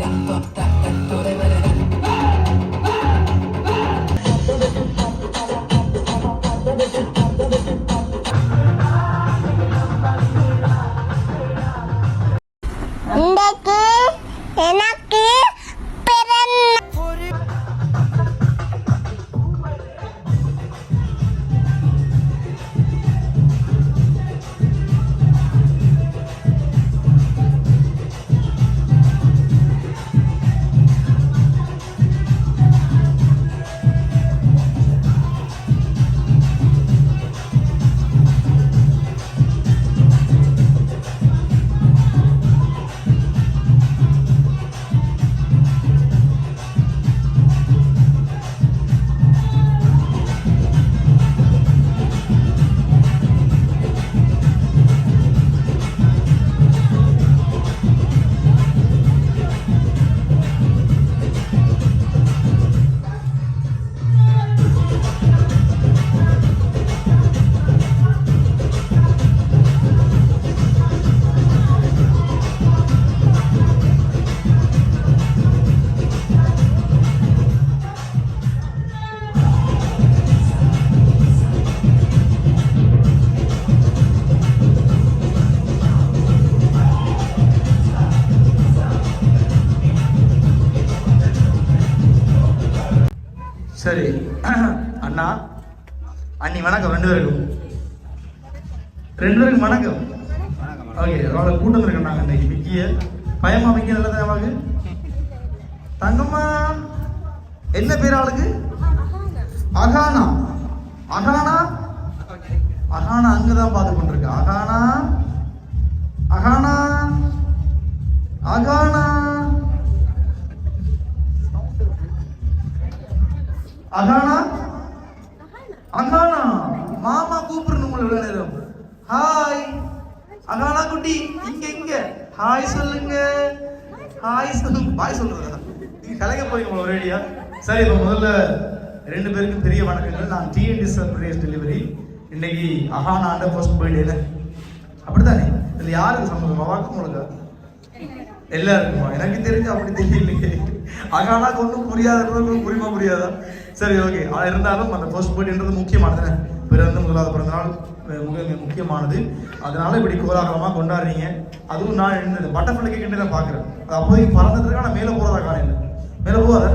las tortas. ரெண்டு பேருக்கும் ரெண்டு பேருக்கும் வணக்கம். ஓகே அவளை கூட்டம் இருக்கேன் நாங்கள் இன்னைக்கு மிக்கிய. பயமா மிக்கிய நல்லது அவளுக்கு தங்கம்மா என்ன பேர் அவளுக்கு? அகானா. அகானா? அகானா அங்கதான் பார்த்து கொண்டிருக்க அகானா? அகானா? அகானா? அகானா மாமா கூப்பிடுறேன் உங்களை இவ்வளவு நேரம் ஹாய் அகானா குட்டி இங்க இங்க ஹாய் சொல்லுங்க பாய் சொல்றதா நீங்க கலைக்க போறீங்க உங்களை ஒரேடியா சரி இப்போ முதல்ல ரெண்டு பேருக்கும் பெரிய வணக்கங்கள். நான் டிஎன்டி சர்ப்ரைஸ் டெலிவரி இன்னைக்கு அகானாண்ட ஃபர்ஸ்ட் பர்த்டே அப்படித்தானே? இதுல யாருக்கு சம்மந்தமா? வாக்கு உங்களுக்கு எல்லாருக்குமா? எனக்கு தெரிஞ்சு அப்படி தெரியலையே. அகானா ஒன்றும் புரியாதவங்களுக்கு புரியுமா புரியாதா? சரி ஓகே இருந்தாலும் அந்த ஃபர்ஸ்ட் பர்த்டேன்றது முக்கியமானது பிறந்த முதலாவது பிறந்த நாள். மிக மிக முக்கியமானது. அதனால இப்படி கோலாகலமாக கொண்டாடுறீங்க. அதுவும் நான் இந்த பட்டர்ஃப்ளை கிட்ட தான் பார்க்குறேன். அது அப்போதைக்கு பறந்துட்டு இருக்கா நான் மேலே போகிறதா காலையில் மேலே போகாத?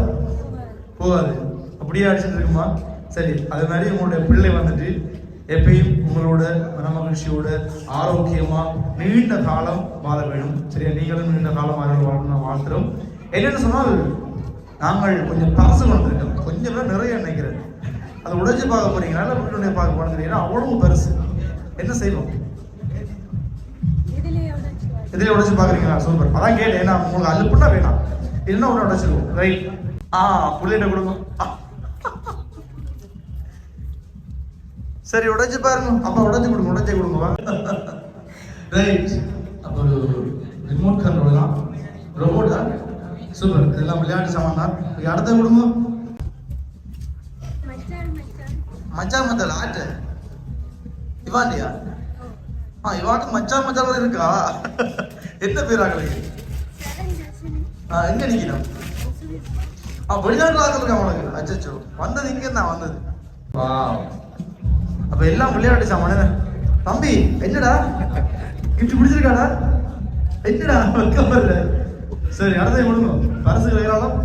போகாது. அப்படியே அடிச்சுட்டு இருக்குமா? சரி அது மாதிரி உங்களுடைய பிள்ளை வந்துட்டு எப்பயும் உங்களோட மனமகிழ்ச்சியோட ஆரோக்கியமாக நீண்ட காலம் வாழ வேணும் சரியா? நீங்களும் நீண்ட காலம் வாழ வாழணும் வாழ்த்துறோம். என்னென்னு சொன்னால் நாங்கள் கொஞ்சம் பரசு வந்துருக்கோம் கொஞ்சம் நிறைய நினைக்கிறேன். அதை உடைச்சு பார்க்க போறீங்க நல்ல வீட்டுடைய பார்க்க போனீங்கன்னா அவ்வளவு பெருசு. என்ன செய்வோம்? இதிலே உடைச்சு பார்க்குறீங்களா? சூப்பர். அதான் கேட்டேன். ஏன்னா உங்களுக்கு அள்ளுப்புன்னா வேணாம். இல்லைன்னா ஒன்று உடைச்சிருவோம் ரைட் ஆ புள்ளிட்ட கொடுங்க. சரி உடைச்சு பாருங்க. அப்பா உடைச்சு கொடுங்க உடைச்சே கொடுங்க ரைட் அப்போ ஒரு ரிமோட் கண்ட்ரோல் தான். ரோபோட் தான் சூப்பர். இதெல்லாம் விளையாட்டு சாமான் தான். அடுத்த கொடுங்க. மச்சான் மச்சான் ஆட்டு. இவாண்டியா ஆ இவாக்கு மச்சான் மச்சான் இருக்கா? என்ன பேர் ஆகலைங்க ஆ எங்க நிக்கணும்? ஆ வெளிநாட்டுல ஆக்கல உனக்கு அச்சச்சோ வந்தது இங்க நான் வந்தது. வா அப்ப எல்லாம் விளையாட்டு சாமானே தம்பி என்னடா? கிஃப்ட் பிடிச்சிருக்காடா என்னடா வெக்கம் வரல சரி அடுத்த கொடுங்க. பரிசு கிடைக்கிறாலும்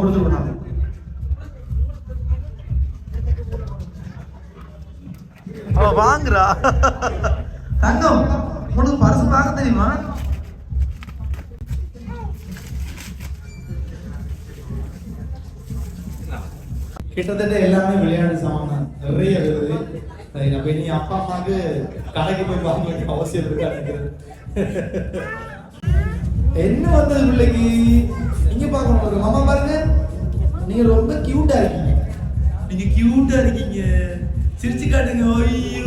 கொடுத்து வாங்குறா. தங்கம் உனக்கு பரிசு வாங்க தெரியுமா? கிட்டத்தட்ட எல்லாமே விளையாட்டு சாமான் நிறைய இருக்குது. சரி அப்ப இனி அப்பா அம்மாவுக்கு கடைக்கு போய் வாங்க வேண்டிய அவசியம் இருக்கா நினைக்கிறேன் என்ன வந்தது பிள்ளைக்கு? நீங்க பார்க்கணும் உங்களுக்கு மாமா பாருங்க. நீங்க ரொம்ப கியூட்டா இருக்கீங்க. நீங்க கியூட்டா இருக்கீங்க. சிரிச்சு காட்டுங்க ஐயோ.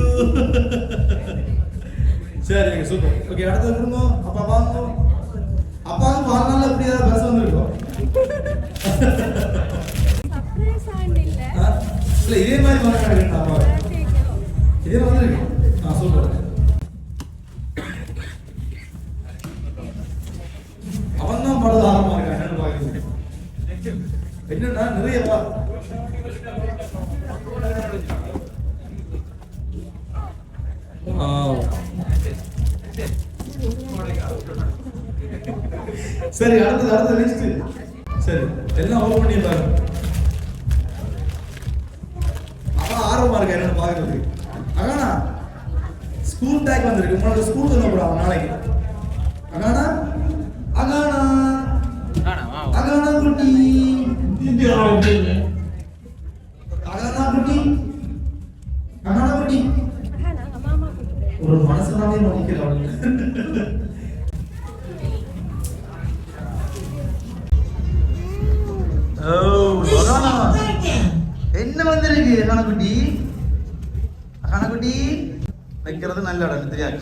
சரி சூப்பர் ஓகே அடுத்து கொடுங்க அப்பா வாங்க. அப்பாவுக்கு வாழ்நாள் எப்படி ஏதாவது பஸ் வந்துருக்கோம்? இல்ல. இதே மாதிரி வர கிடைக்கும் அப்பா. சரி அடுத்தது அடுத்த நெக்ஸ்ட் சரி எல்லாம் ஓபன் பண்ணி பாருங்க அவன் ஆர்வமா இருக்கா என்னன்னு பாக்குறது அகானா ஸ்கூல் டேக் வந்திருக்கு. உனக்கு ஸ்கூல் வந்து போறான் நாளைக்கு. அகானா? அகானா. அகானா குட்டி. கணக்குட்டி கணக்குட்டி வைக்கிறது நல்ல இடம் தெரியாது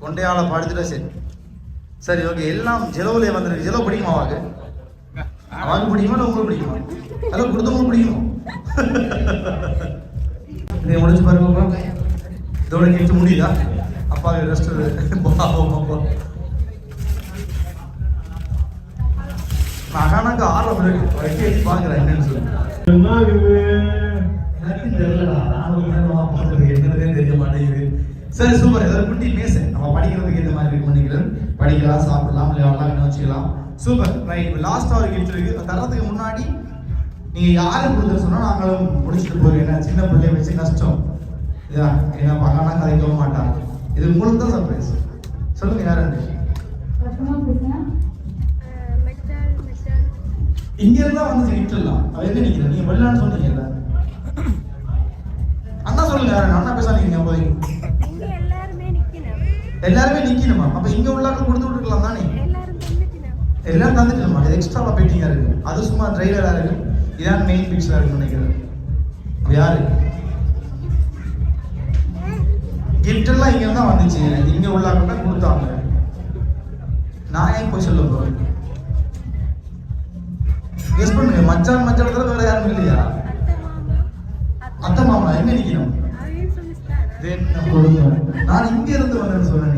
கொண்டையாள பாடுத்துட்டா சரி சரி ஓகே எல்லாம் ஜெலவுல வந்துருக்கு ஜெலவு பிடிக்குமா அவாக்கு அவாக்கு பிடிக்குமா இல்லை உங்களுக்கு பிடிக்குமா அதெல்லாம் கொடுத்தவங்களுக்கு பிடிக்குமா இதை முடிச்சு பாருங்க இதோட கேட்டு முடியுதா அப்பா ரெஸ்ட் பாவம் அப்பா அகானாக்கு ஆர்வம் இருக்கு பாக்குறேன் என்னன்னு சொல்லி எனக்கு தெரியலடா நான் ஒரு நேரமா பார்த்தது என்னன்னே தெரிய மாட்டேங்குது. சரி சூப்பர் ஏதாவது குட்டி மேசை நம்ம படிக்கிறதுக்கு ஏற்ற மாதிரி இருக்கு பண்ணிக்கிறேன் படிக்கலாம் சாப்பிடலாம் விளையாடலாம் என்ன வச்சுக்கலாம். சூப்பர் ரைட் லாஸ்டா ஒரு கிஃப்ட் இருக்கு. அது தரதுக்கு முன்னாடி நீங்க யாரு கொடுத்து சொன்னா நாங்களும் முடிச்சுட்டு போறோம். ஏன்னா சின்ன பிள்ளைய வச்சு கஷ்டம். இதா ஏன்னா பகானா கதைக்கவும் மாட்டாங்க. இது உங்களுக்கு தான் சர்ப்ரைஸ் சொல்லுங்க யாரு இங்க இருந்தா வந்து கிஃப்ட் எல்லாம் அவ எங்க நிக்கிறேன்? நீங்க வெள்ளான்னு சொன்னீங்கல்ல. அண்ணா சொல்லுங்க அண்ணா பேசாதீங்க போய் எல்லாருமே நிக்கணும். அப்ப இங்க உள்ளாக்க கொடுத்து விட்டுருக்கலாம் தானே? எல்லாரும் தந்துட்டுமா இது எக்ஸ்ட்ராவா பெயிண்டிங்கா இருக்கு. அது சும்மா ட்ரைலரா இருக்கு. இதான் மெயின் பிக்சரா இருக்குன்னு நினைக்கிறேன். யாரு? கிஃப்ட் எல்லாம் இங்க தான் வந்துச்சு. இங்க உள்ளாக்க தான் கொடுத்தாங்க. நான் ஏன் போய் சொல்ல போறேன்? கெஸ் பண்ணுங்க. மச்சான் மச்சான் வேற யாரும் இல்லையா? அத்தை மாமா எங்க நிக்கணும்? சொல்லிட்டாரு நான் இங்க இருந்து வந்தேன்னு சொன்னேன்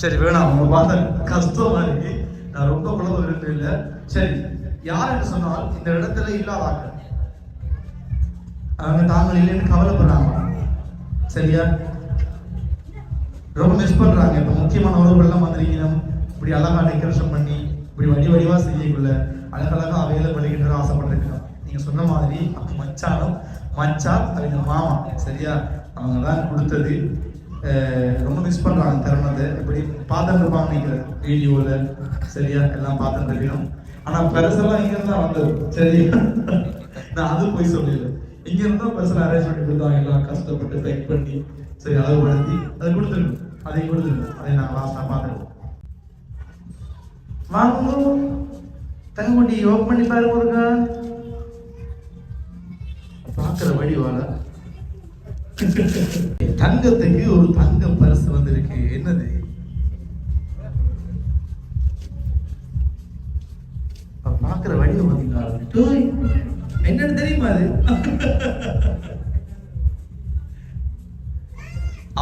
சரி வேணாம் உங்க பார்த்த கஷ்டமா இருக்கு நான் ரொம்ப குழந்தை விரும்பல இல்ல சரி யார் என்று சொன்னால் இந்த இடத்துல இல்லாதாங்க. அவங்க தாங்கள் இல்லைன்னு கவலைப்படுறாங்க. சரியா? ரொம்ப மிஸ் பண்றாங்க. இப்ப முக்கியமான உறவுகள்லாம் வந்திருக்கணும் இப்படி அழகா டெக்கரேஷன் பண்ணி இப்படி வடி வடிவா செய்யக்குள்ள அழகழகா அவையில வெளியிட்டு ஆசைப்பட்டிருக்கோம் நீங்கள் சொன்ன மாதிரி அப்ப மச்சானும் மச்சான் அவங்க மாமா சரியா? அவங்க தான் கொடுத்தது ரொம்ப மிஸ் பண்ணுறாங்க தருணத்தை. இப்படி பார்த்துருப்பாங்க நீங்கள் வீடியோவில் சரியா? எல்லாம் பார்த்துட்டு இருக்கணும் ஆனா பெருசெல்லாம் இங்க இருந்தா வந்தது சரியா? நான் அது போய் சொல்லல இங்க இருந்தா பெருசா அரேஞ்ச் பண்ணி கொடுத்தாங்க. எல்லாம் கஷ்டப்பட்டு பேக் பண்ணி சரி அளவுபடுத்தி அதை கொடுத்துருங்க. அதை கொடுத்துருங்க. அதை நாங்கள் லாஸ்டா பார்த்துருக்கோம் வாங்க தங்கக்குட்டி ஓப்பன் பண்ணி பாருங்க ஒருக்கா பார்க்குற வழி வாழ. தங்கத்துக்கு ஒரு தங்க பரிசு வந்திருக்கு. என்னது? அப்ப பார்க்குற வழியை பார்த்தீங்களா என்னன்னு தெரியுமா அது?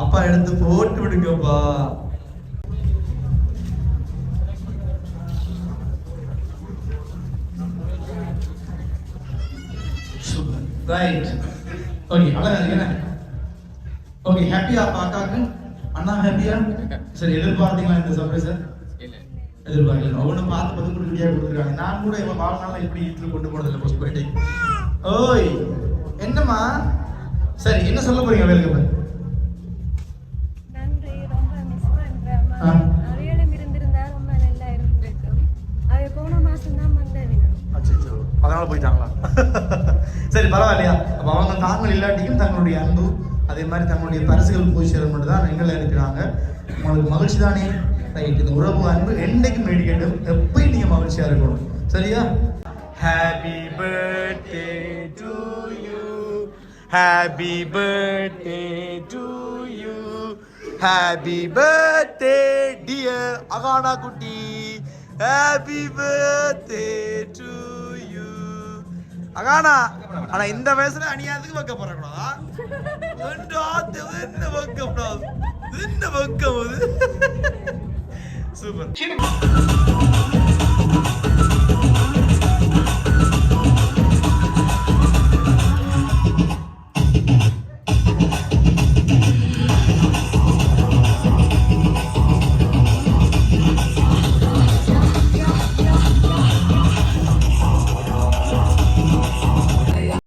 அப்பா எடுத்து போட்டு விடுங்கப்பா. ரைட் ஓகே அழகா இருக்கு என்ன? ஓகே ஹாப்பியா பாக்காக்கு அண்ணா ஹாப்பியா சரி எதிர்பார்த்தீங்களா இந்த சர்ப்ரைஸ் எதிர்பார்க்கல. ஒவ்வொன்றும் பார்த்து பத்து கொடுக்குறியா கொடுக்குறாங்க நான் கூட இவன் வாழ்நாள் இப்படி இட்டு கொண்டு போனதில்லை போஸ்ட் போயிட்டு ஓய் என்னம்மா? சரி என்ன சொல்ல போறீங்க வேலைக்கு அதனால போயிட்டாங்களா? சரி பரவாயில்லையா? அப்போ அவங்க தாங்கள் இல்லாட்டியும் தங்களுடைய அன்பு அதே மாதிரி தங்களுடைய பரிசுகள் போய் சேரும் மட்டும் தான் எங்களை அனுப்பினாங்க உங்களுக்கு மகிழ்ச்சி தானே? ரைட் இந்த உறவு அன்பு என்னைக்கும் நீடிக்கட்டும். எப்பயும் நீங்கள் மகிழ்ச்சியாக இருக்கணும். சரியா? Happy birthday to you happy birthday to you happy birthday dear Akana குட்டி happy birthday to you Akana. ஆனா இந்த வயசுல அணியாதுக்கு வைக்க போறக்கூடாதா என்ன வைக்கப்படாது. என்ன வைக்கம் அது சூப்பர்.